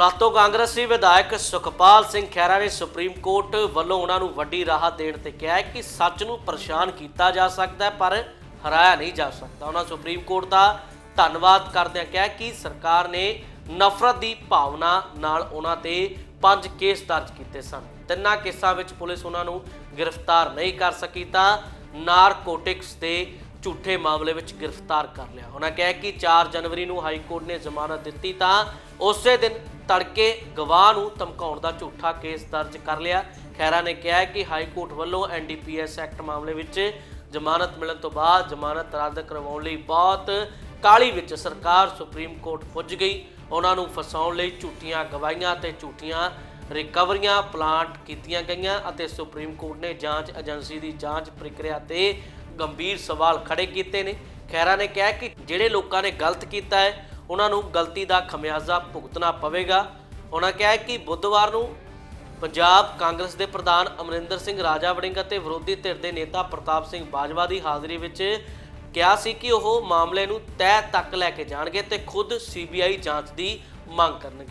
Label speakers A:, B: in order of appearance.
A: ਬੁਲਾਤੋ ਕਾਂਗਰਸੀ ਵਿਧਾਇਕ ਸੁਖਪਾਲ ਸਿੰਘ ਖਹਿਰਾ ਨੇ ਸੁਪਰੀਮ ਕੋਰਟ ਵੱਲੋਂ ਉਹਨਾਂ ਨੂੰ ਵੱਡੀ ਰਾਹਤ ਦੇਣ ਤੇ ਕਿਹਾ ਹੈ ਕਿ ਸੱਚ ਨੂੰ ਪਰੇਸ਼ਾਨ ਕੀਤਾ ਜਾ ਸਕਦਾ ਹੈ, ਪਰ ਹਰਾਇਆ ਨਹੀਂ ਜਾ ਸਕਦਾ। ਉਹਨਾਂ ਸੁਪਰੀਮ ਕੋਰਟ ਦਾ ਧੰਨਵਾਦ ਕਰਦਿਆਂ ਕਿਹਾ ਕਿ ਸਰਕਾਰ ਨੇ ਨਫ਼ਰਤ ਦੀ ਭਾਵਨਾ ਨਾਲ ਉਹਨਾਂ ਤੇ ਪੰਜ ਕੇਸ ਦਰਜ ਕੀਤੇ ਸਨ। ਤਿੰਨਾਂ ਕੇਸਾਂ ਵਿੱਚ ਪੁਲਿਸ ਉਹਨਾਂ ਨੂੰ ਗ੍ਰਿਫਤਾਰ ਨਹੀਂ ਕਰ ਸਕੀ ਤਾਂ ਨਾਰਕੋਟਿਕਸ ਦੇ ਝੂਠੇ ਮਾਮਲੇ ਵਿੱਚ ਗ੍ਰਿਫਤਾਰ ਕਰ ਲਿਆ। ਉਹਨਾਂ ਕਿਹਾ ਕਿ 4 ਜਨਵਰੀ ਨੂੰ ਹਾਈ ਕੋਰਟ ਨੇ ਜ਼ਮਾਨਤ ਦਿੱਤੀ ਤਾਂ ਉਸੇ ਦਿਨ ਤੜਕੇ ਗਵਾਹ ਨੂੰ ਧਮਕਾਉਣ ਦਾ ਝੂਠਾ ਕੇਸ ਦਰਜ ਕਰ ਲਿਆ। ਖੈਰਾ ਨੇ ਕਿਹਾ ਕਿ ਹਾਈ ਕੋਰਟ ਵੱਲੋਂ ਐਨਡੀਪੀਐਸ ਐਕਟ ਮਾਮਲੇ ਵਿੱਚ ਜ਼ਮਾਨਤ ਮਿਲਣ ਤੋਂ ਬਾਅਦ ਜ਼ਮਾਨਤ ਰੱਦ ਕਰਵਾਉਣ ਲਈ ਬਹੁਤ ਕਾਲੀ ਵਿੱਚ ਸਰਕਾਰ ਸੁਪਰੀਮ ਕੋਰਟ ਪੁੱਜ ਗਈ। ਉਹਨਾਂ ਨੂੰ ਫਸਾਉਣ ਲਈ ਝੂਠੀਆਂ ਗਵਾਹੀਆਂ ਤੇ ਝੂਠੀਆਂ ਰਿਕਵਰੀਆਂ ਪਲਾਂਟ ਕੀਤੀਆਂ ਗਈਆਂ ਅਤੇ ਸੁਪਰੀਮ ਕੋਰਟ ਨੇ ਜਾਂਚ ਏਜੰਸੀ ਦੀ ਜਾਂਚ ਪ੍ਰਕਿਰਿਆ ਤੇ ਗੰਭੀਰ ਸਵਾਲ ਖੜੇ ਕੀਤੇ ਨੇ। ਖੈਰਾ ਨੇ ਕਿਹਾ ਕਿ ਜਿਹੜੇ ਲੋਕਾਂ ਨੇ ਗਲਤ ਕੀਤਾ ਹੈ ਉਹਨਾਂ ਨੂੰ ਗਲਤੀ ਦਾ ਖਮਿਆਜ਼ਾ ਭੁਗਤਣਾ ਪਵੇਗਾ। ਉਹਨਾਂ ਕਿਹਾ ਕਿ ਬੁੱਧਵਾਰ ਨੂੰ ਪੰਜਾਬ ਕਾਂਗਰਸ ਦੇ ਪ੍ਰਧਾਨ ਅਮਰਿੰਦਰ ਸਿੰਘ ਰਾਜਾ ਵੜਿੰਗ ਅਤੇ ਵਿਰੋਧੀ ਧਿਰ ਦੇ ਨੇਤਾ ਪ੍ਰਤਾਪ ਸਿੰਘ ਬਾਜਵਾ ਦੀ ਹਾਜ਼ਰੀ ਵਿੱਚ ਕਿਹਾ ਸੀ ਕਿ ਉਹ ਮਾਮਲੇ ਨੂੰ ਤੈਅ ਤੱਕ ਲੈ ਕੇ ਜਾਣਗੇ ਤੇ ਖੁਦ ਸੀਬੀਆਈ ਜਾਂਚ ਦੀ ਮੰਗ ਕਰਨਗੇ।